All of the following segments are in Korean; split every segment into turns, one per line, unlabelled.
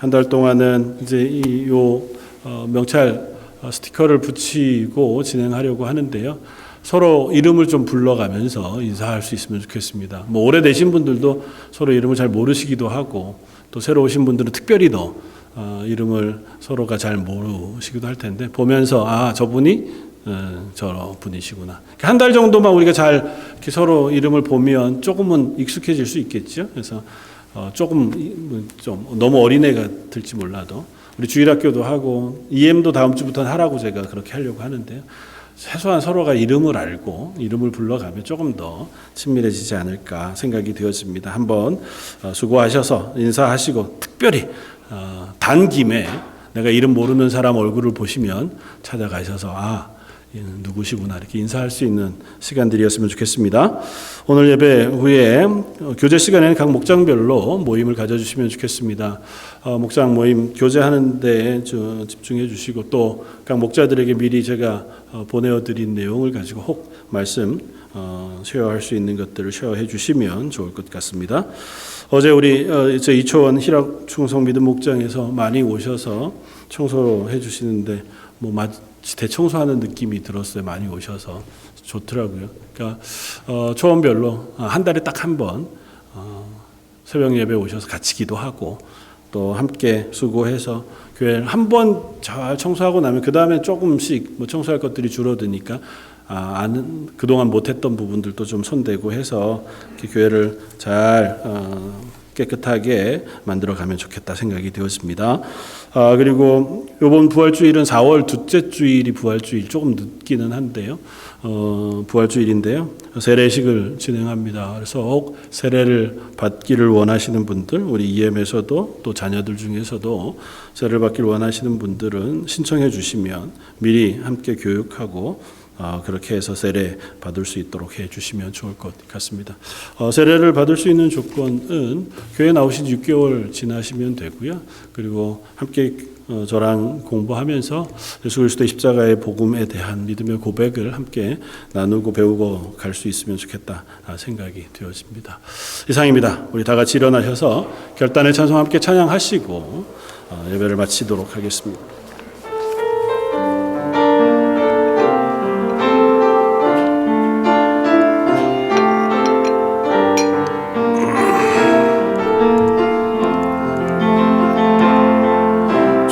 한 달 동안은 이제 이요 어, 명찰 어, 스티커를 붙이고 진행하려고 하는데요. 서로 이름을 좀 불러가면서 인사할 수 있으면 좋겠습니다. 뭐 오래되신 분들도 서로 이름을 잘 모르시기도 하고 또 새로 오신 분들은 특별히 더 어, 이름을 서로가 잘 모르시기도 할 텐데 보면서 아 저분이 어, 저 분이시구나. 한 달 정도만 우리가 잘 서로 이름을 보면 조금은 익숙해질 수 있겠죠. 그래서 어, 조금 이- 뭐좀 너무 어린애가 들지 몰라도 우리 주일학교도 하고 EM도 다음 주부터는 하라고 제가 그렇게 하려고 하는데요. 최소한 서로가 이름을 알고 이름을 불러가면 조금 더 친밀해지지 않을까 생각이 되었습니다. 한번 어, 수고하셔서 인사하시고 특별히 어, 단 김에 내가 이름 모르는 사람 얼굴을 보시면 찾아가셔서 아 누구시구나 이렇게 인사할 수 있는 시간들이었으면 좋겠습니다. 오늘 예배 후에 어, 교제 시간에는 각 목장별로 모임을 가져주시면 좋겠습니다. 어, 목장 모임 교제하는데 저 집중해 주시고 또 각 목자들에게 미리 제가 어, 보내어 드린 내용을 가지고 혹 말씀 어, 쉐어할 수 있는 것들을 쉐어해 주시면 좋을 것 같습니다. 어제 우리 어, 저 이초원 희락 충성 믿음 목장에서 많이 오셔서 청소해 주시는데 뭐 마치 대청소하는 느낌이 들었어요. 많이 오셔서 좋더라고요. 그러니까 어, 초원별로 어, 한 달에 딱 한 번 어, 새벽 예배 오셔서 같이 기도하고 또 함께 수고해서 교회를 한 번 잘 청소하고 나면 그 다음에 조금씩 뭐 청소할 것들이 줄어드니까 아, 아는 그동안 못했던 부분들도 좀 손대고 해서 교회를 잘 어, 깨끗하게 만들어가면 좋겠다 생각이 되었습니다. 아, 그리고 이번 부활주일은 4월 둘째 주일이 부활주일 조금 늦기는 한데요. 어, 부활주일인데요. 세례식을 진행합니다. 그래서 혹 세례를 받기를 원하시는 분들, 우리 EM에서도 또 자녀들 중에서도 세례를 받기를 원하시는 분들은 신청해 주시면 미리 함께 교육하고 어, 그렇게 해서 세례 받을 수 있도록 해 주시면 좋을 것 같습니다. 어, 세례를 받을 수 있는 조건은 교회 나오신 지 6개월 지나시면 되고요. 그리고 함께 어, 저랑 공부하면서 예수 그리스도의 십자가의 복음에 대한 믿음의 고백을 함께 나누고 배우고 갈 수 있으면 좋겠다 아, 생각이 되어집니다. 이상입니다. 우리 다 같이 일어나셔서 결단의 찬송 함께 찬양하시고 어, 예배를 마치도록 하겠습니다.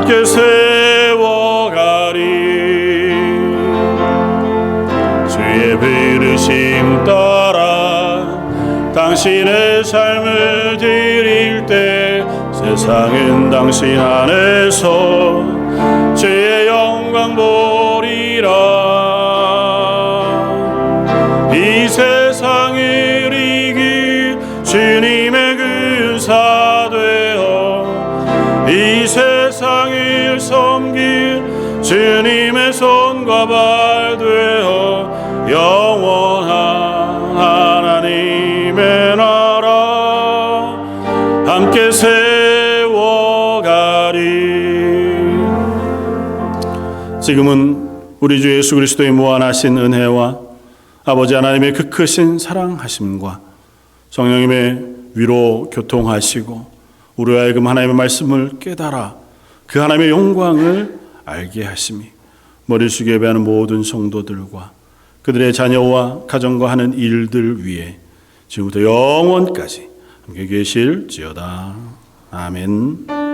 함께 세워가리. 주의 부르심 따라 당신의 삶을 드릴 때 세상은 당신 안에서 주의 영광 보 주님의 손과 발 되어 영원한 하나님의 나라 함께 세워가리. 지금은 우리 주 예수 그리스도의 무한하신 은혜와 아버지 하나님의 그 크신 사랑하심과 성령님의 위로 교통하시고 우리 하여금 하나님의 말씀을 깨달아 그 하나님의 영광을 알게 하심이 머리 숙여 예배하는 모든 성도들과 그들의 자녀와 가정과 하는 일들 위에 지금부터 영원까지 함께 계실지어다. 아멘.